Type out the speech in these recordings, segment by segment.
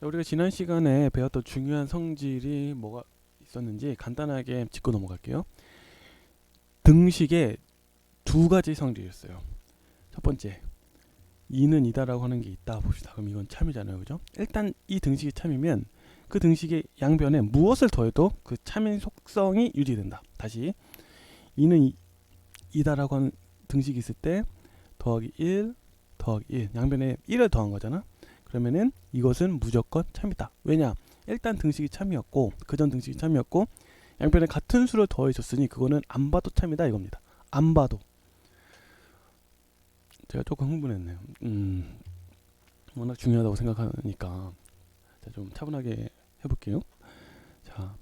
자, 우리가 지난 시간에 배웠던 중요한 성질이 뭐가 있었는지 간단하게 짚고 넘어갈게요. 등식에 두 가지 성질이었어요. 첫 번째, 이는 이다라고 하는 게 있다 봅시다. 그럼 이건 참이잖아요, 그죠? 일단 이 등식이 참이면 그 등식의 양변에 무엇을 더해도 그 참인 속성이 유지된다. 다시 이는 이, 이다라고 하는 등식이 있을 때 더하기 1 더하기 1 양변에 1을 더한 거잖아. 그러면은 이것은 무조건 참이다. 왜냐? 일단 등식이 참이었고 그 전 등식이 참이었고 양변에 같은 수를 더해줬으니 그거는 안 봐도 참이다 이겁니다. 안 봐도 제가 조금 흥분했네요. 음, 워낙 중요하다고 생각하니까 자, 좀 차분하게 해볼게요. 자,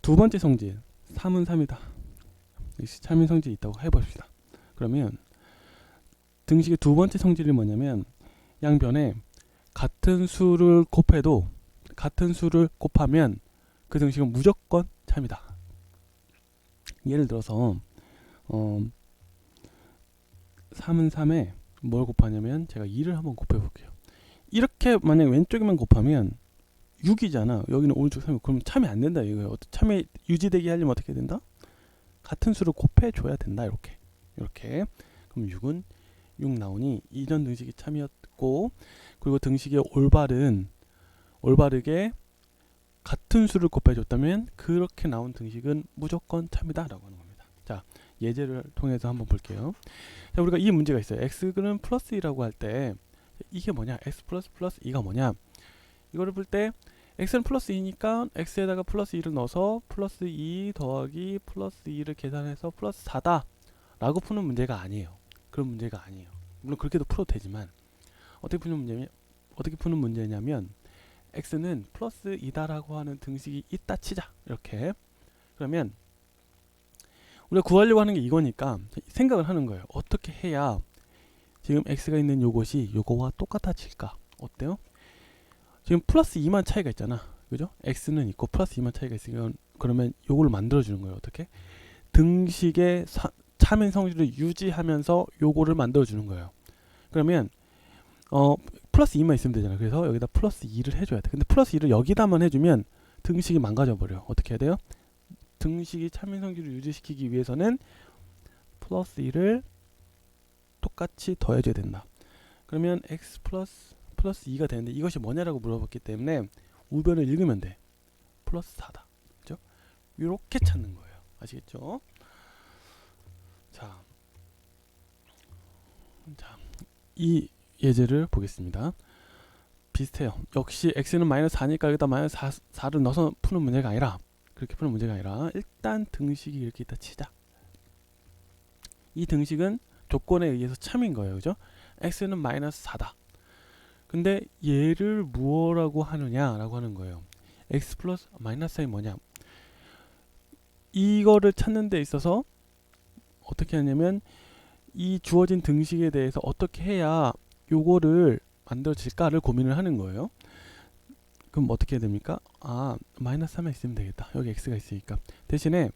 두 번째 성질 3은 3이다. 역시 참인 성질이 있다고 해봅시다. 그러면 등식의 두 번째 성질이 뭐냐면 양변에 같은 수를 곱해도 같은 수를 곱하면 그 등식은 무조건 참이다. 예를 들어서 어, 3은 3에 뭘 곱하냐면 제가 2를 한번 곱해 볼게요. 이렇게 만약 왼쪽에만 곱하면 6이잖아. 여기는 오른쪽 3이 그럼 참이 안 된다 이거예요. 참이 유지되게 하려면 어떻게 된다? 같은 수를 곱해 줘야 된다. 이렇게. 이렇게. 그럼 6은 6 나오니 이전 등식이 참이었고 그리고 등식의 올바른 올바르게 같은 수를 곱해줬다면 그렇게 나온 등식은 무조건 참이다 라고 하는 겁니다. 자 예제를 통해서 한번 볼게요. 자 우리가 이 문제가 있어요. x는 플러스 2라고 할 때 이게 뭐냐? x 플러스 플러스 2가 뭐냐? 이거를 볼 때 x는 플러스 2니까 x에다가 플러스 2를 넣어서 플러스 2 더하기 플러스 2를 계산해서 플러스 4다 라고 푸는 문제가 아니에요. 그런 문제가 아니에요. 물론 그렇게도 풀어도 되지만 어떻게 푸는 문제냐 어떻게 푸는 문제냐면 x는 플러스 2다라고 하는 등식이 있다 치자 이렇게 그러면 우리가 구하려고 하는 게 이거니까 생각을 하는 거예요 어떻게 해야 지금 x가 있는 요것이 요거와 똑같아질까 어때요? 지금 플러스 2만 차이가 있잖아 그죠? x는 있고 플러스 2만 차이가 있으면 그러면 요거를 만들어 주는 거예요 어떻게? 등식의 사, 참인 성질을 유지하면서 요거를 만들어 주는 거예요 그러면 어 플러스 2만 있으면 되잖아요. 그래서 여기다 플러스 2를 해줘야 돼. 근데 플러스 2를 여기다만 해주면 등식이 망가져 버려. 어떻게 해야 돼요? 등식이 참인 성질을 유지시키기 위해서는 플러스 2를 똑같이 더해줘야 된다. 그러면 x 플러스 플러스 2가 되는데 이것이 뭐냐라고 물어봤기 때문에 우변을 읽으면 돼. 플러스 4다. 그죠? 이렇게 찾는 거예요. 아시겠죠? 자, 자, 이 예제를 보겠습니다. 비슷해요. 역시 x는 마이너스 4니까 여기다 마이너스 4, 4를 넣어서 푸는 문제가 아니라 그렇게 푸는 문제가 아니라 일단 등식이 이렇게 있다 치자. 이 등식은 조건에 의해서 참인 거예요. 그죠? x는 마이너스 4다. 근데 얘를 무엇라고 하느냐라고 하는 거예요. x 플러스 마이너스 4이 뭐냐? 이거를 찾는 데 있어서 어떻게 하냐면 이 주어진 등식에 대해서 어떻게 해야 요거를 만들어질까를 고민을 하는 거예요. 그럼 어떻게 해야 됩니까? 아 마이너스 3에 있으면 되겠다. 여기 x가 있으니까 대신에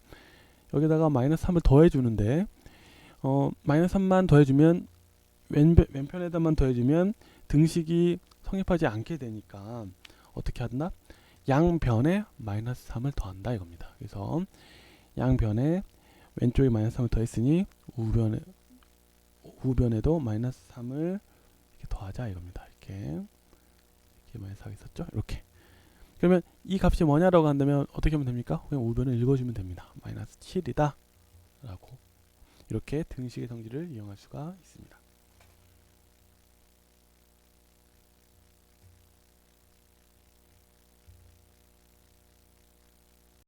여기다가 마이너스 3을 더해주는데 어 마이너스 3만 더해주면 왼, 왼편에다만 더해주면 등식이 성립하지 않게 되니까 어떻게 한다? 양변에 마이너스 3을 더한다 이겁니다. 그래서 양변에 왼쪽에 마이너스 3을 더했으니 우변에 우변에도 마이너스 3을 이렇게 더하자 이겁니다. 이렇게 이렇게 마이너스 4가 있었죠? 이렇게 그러면 이 값이 뭐냐라고 한다면 어떻게 하면 됩니까? 그냥 우변을 읽어주면 됩니다. 마이너스 7이다 라고 이렇게 등식의 성질을 이용할 수가 있습니다.